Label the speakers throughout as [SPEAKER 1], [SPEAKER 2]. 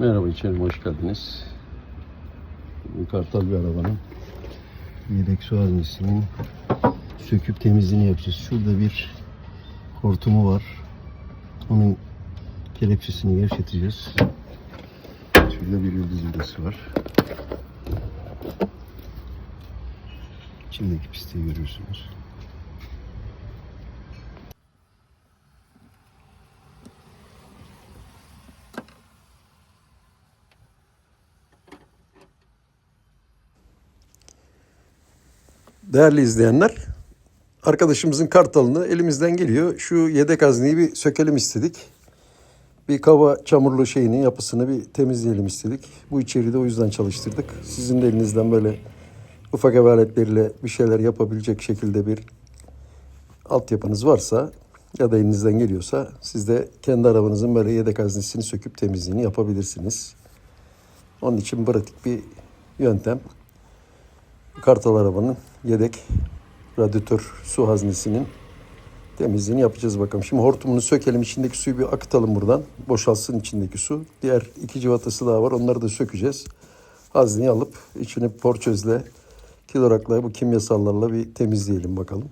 [SPEAKER 1] Merhaba içerim hoş geldiniz. Kartal bir arabanın yedek su haznesinin söküp temizliğini yapacağız. Şurada bir hortumu var. Onun kelepçesini gevşeteceğiz. Şurada bir yıldız vidası var. İçindeki pisliği görüyorsunuz. Değerli izleyenler, arkadaşımızın kartalını elimizden geliyor. Şu yedek hazneyi bir sökelim istedik. Bir kava çamurlu şeyini, yapısını bir temizleyelim istedik. Bu içeriği de o yüzden çalıştırdık. Sizin de elinizden böyle ufak ev aletleriyle bir şeyler yapabilecek şekilde bir altyapınız varsa ya da elinizden geliyorsa siz de kendi arabanızın böyle yedek haznesini söküp temizliğini yapabilirsiniz. Onun için pratik bir yöntem. Kartal arabanın yedek radyatör su haznesinin temizliğini yapacağız bakalım. Şimdi hortumunu sökelim. içindeki suyu bir akıtalım buradan. Boşalsın içindeki su. Diğer iki civatası daha var. Onları da sökeceğiz. Hazneyi alıp içini porçözle, kilorakla bu kimyasallarla bir temizleyelim bakalım.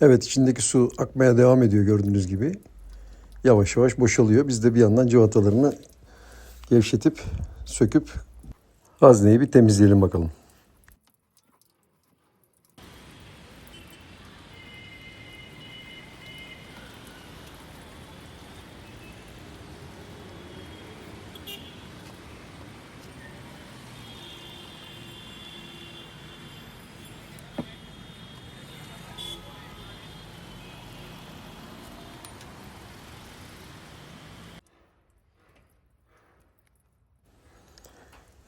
[SPEAKER 1] Evet içindeki su akmaya devam ediyor gördüğünüz gibi. Yavaş yavaş boşalıyor. Biz de bir yandan civatalarını gevşetip söküp hazneyi bir temizleyelim bakalım.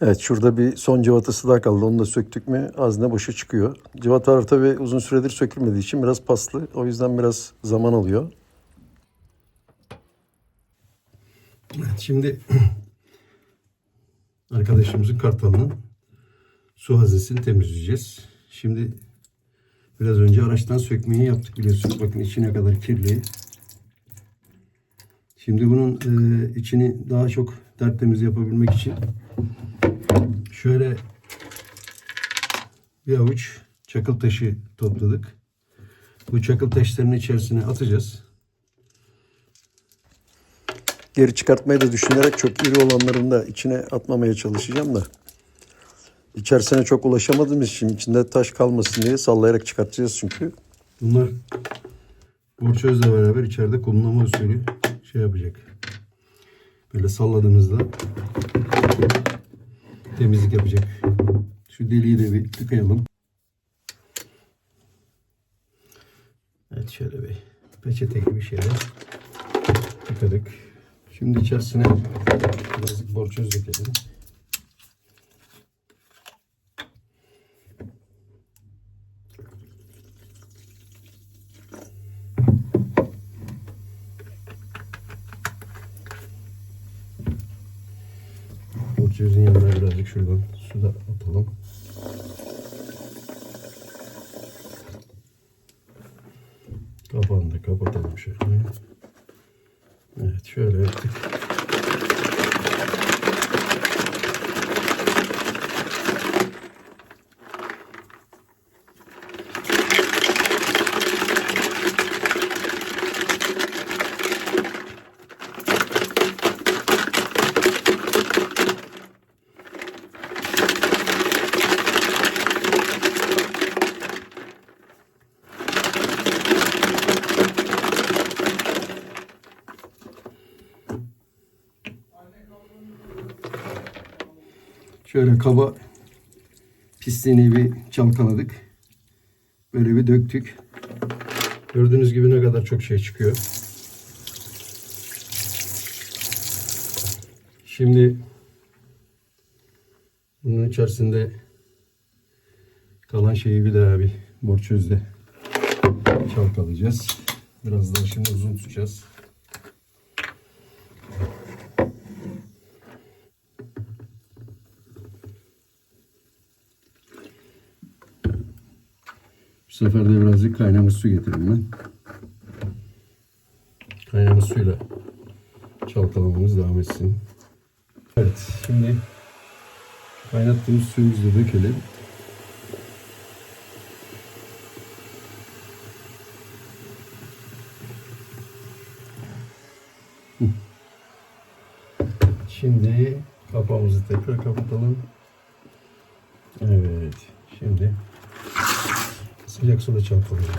[SPEAKER 1] Evet şurada bir son civatası daha kaldı. Onu da söktük mü hazne boşa çıkıyor. Civatalar tabii uzun süredir sökülmediği için biraz paslı. O yüzden biraz zaman alıyor. Evet şimdi arkadaşımızın kartalının su haznesini temizleyeceğiz. Şimdi biraz önce araçtan sökmeyi yaptık biliyorsunuz. Bakın içi ne kadar kirli. Şimdi bunun e, içini daha çok tertemiz yapabilmek için şöyle bir avuç çakıl taşı topladık. Bu çakıl taşlarının içerisine atacağız. Geri çıkartmayı da düşünerek çok iri olanların da içine atmamaya çalışacağım da. İçerisine çok ulaşamadığımız için içinde taş kalmasın diye sallayarak çıkartacağız çünkü. Bunlar borçözle beraber içeride kumlama usulü şey yapacak. Böyle salladığımızda temizlik yapacak. Şu deliği de bir tıkayalım. Evet şöyle bir peçete gibi şeyler tıkadık. Şimdi içerisine birazcık borçöz dökelim. Birazcık şuradan su da atalım. Kapağını da kapatalım şöyle. Evet şöyle yaptık. Şöyle kaba pisliğini bir çalkaladık. Böyle bir döktük. Gördüğünüz gibi ne kadar çok şey çıkıyor. Şimdi bunun içerisinde kalan şeyi bir daha bir borçözle çalkalayacağız. Biraz daha şimdi uzun tutacağız. Bu sefer de birazcık kaynamış su getireyim ben. Kaynamış suyla çalkalamamız devam etsin. Evet, şimdi kaynattığımız suyumuzu da dökelim. Şimdi kapağımızı tekrar kapatalım. Evet, şimdi sıcak suda çalkalayacağız.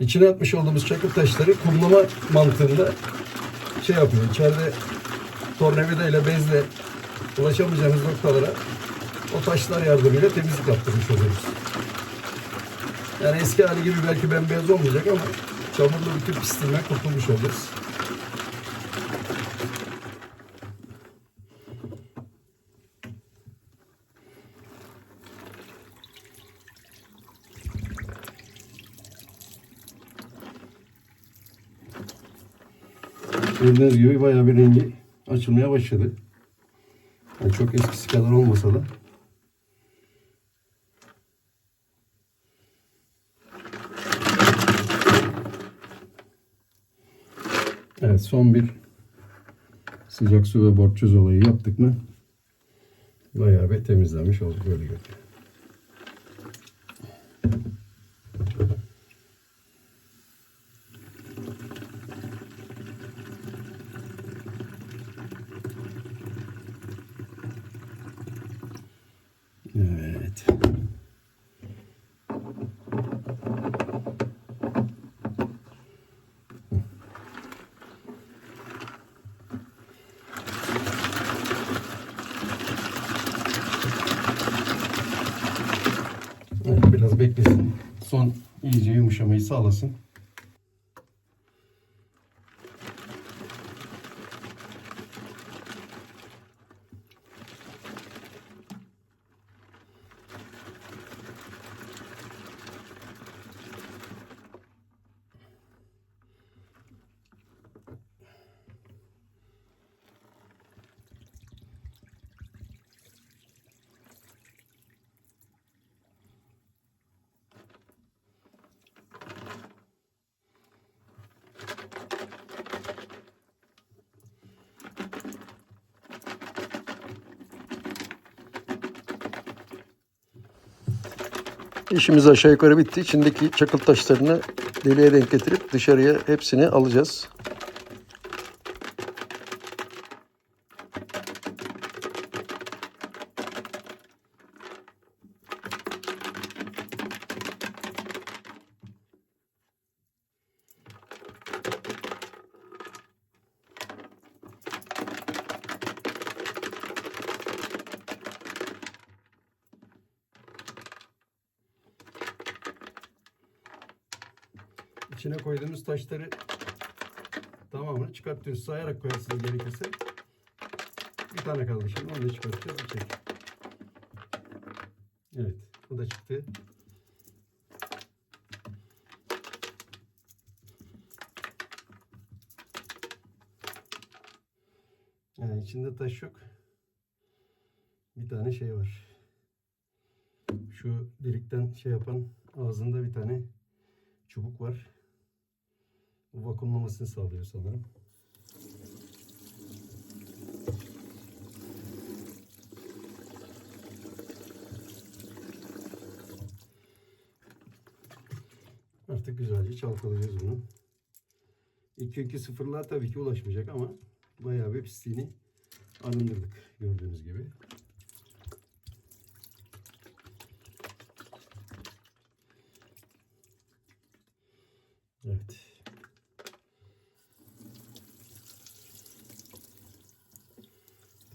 [SPEAKER 1] İçine atmış olduğumuz çakıl taşları kumlama mantığında şey yapıyor. İçeride tornavida ile bezle ulaşamayacağımız noktalara o taşlar yardımıyla temizlik yaptırmış oluyoruz. Yani eski hali gibi belki bembeyaz olmayacak ama çamurlu bütün pisliğinden kurtulmuş olacağız. Gördüğünüz gibi bayağı bir rengi açılmaya başladı. Yani çok eskisi kadar olmasa da. Evet son bir sıcak su ve borçöz olayı yaptık mı bayağı bir temizlenmiş olduk böyle görünüyor. Evet. Evet, biraz beklesin. Son iyice yumuşamayı sağlasın. İşimiz aşağı yukarı bitti. İçindeki çakıl taşlarını deliğe denk getirip dışarıya hepsini alacağız. İçine koyduğumuz taşları tamamını çıkartıyoruz. Sayarak koyarsınız gerekirse. Bir tane kaldı şimdi. Onu da çıkartacağız. İçeri. Evet. Bu da çıktı. Yani içinde taş yok. Bir tane şey var. Şu delikten şey yapan ağzında bir tane çubuk var. Bu vakumlamasını sağlıyor sanırım. Artık güzelce çalkalayacağız bunu. İlk günkü sıfırlığa tabii ki ulaşmayacak ama bayağı bir pisliğini arındırdık gördüğünüz gibi. Evet.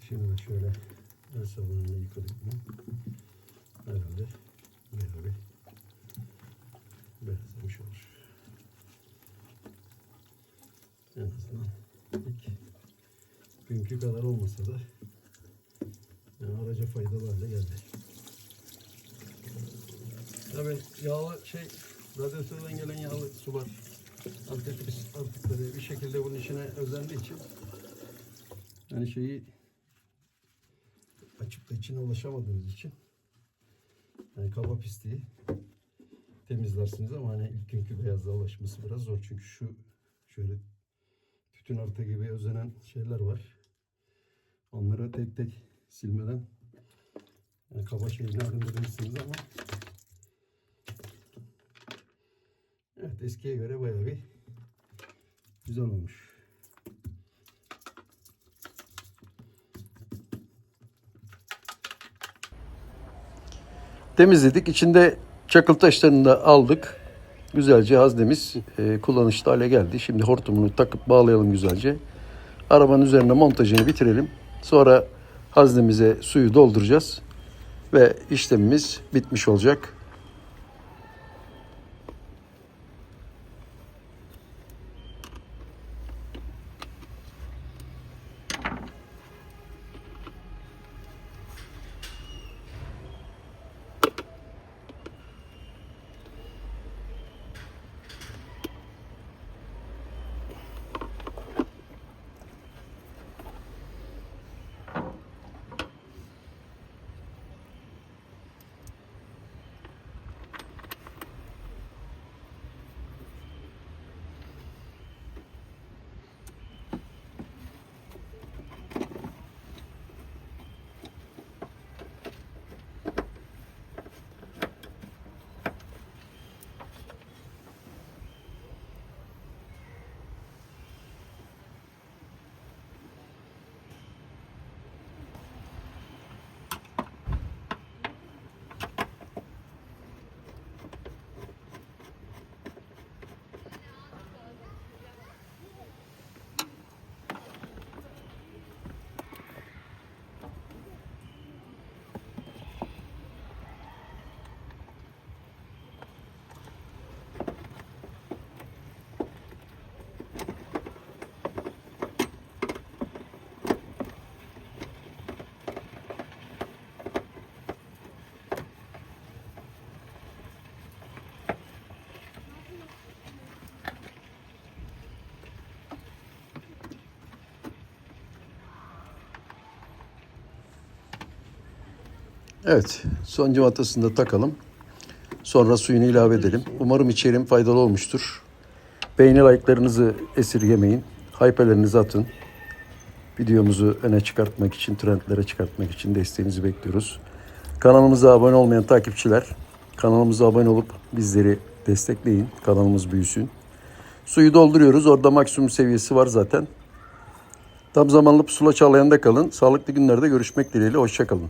[SPEAKER 1] Şimdi şöyle el sabunuyla yıkadık mı? Herhalde bayağı bir beyazlamış olur. En azından ilk günkü kadar olmasa da yani araca faydalı hale geldi. Tabii yağlı şey radyatörden gelen yağlı su var. Artık biz artık böyle bir şekilde bunun içine özendiği için yani şeyi içine ulaşamadığınız için yani kaba pisliği temizlersiniz ama hani ilk günkü beyazlığa ulaşması biraz zor çünkü şu şöyle tütün artı gibi özenen şeyler var. Onları tek tek silmeden yani kaba şeyini arındırırsınız ama Evet eskiye göre bayağı bir güzel olmuş. Temizledik. İçinde çakıl taşlarını da aldık. Güzelce haznemiz e, kullanışlı hale geldi. Şimdi hortumunu takıp bağlayalım güzelce. Arabanın üzerine montajını bitirelim. Sonra haznemize suyu dolduracağız. Ve işlemimiz bitmiş olacak. Evet, son cıvatasını da takalım. Sonra suyunu ilave edelim. Umarım içeriğim faydalı olmuştur. Beğeni like'larınızı esirgemeyin. Hype'lerinizi atın. Videomuzu öne çıkartmak için, trendlere çıkartmak için desteğinizi bekliyoruz. Kanalımıza abone olmayan takipçiler, kanalımıza abone olup bizleri destekleyin. Kanalımız büyüsün. Suyu dolduruyoruz. Orada maksimum seviyesi var zaten. Tam zamanlı pusula çağlayanda kalın. Sağlıklı günlerde görüşmek dileğiyle. Hoşçakalın.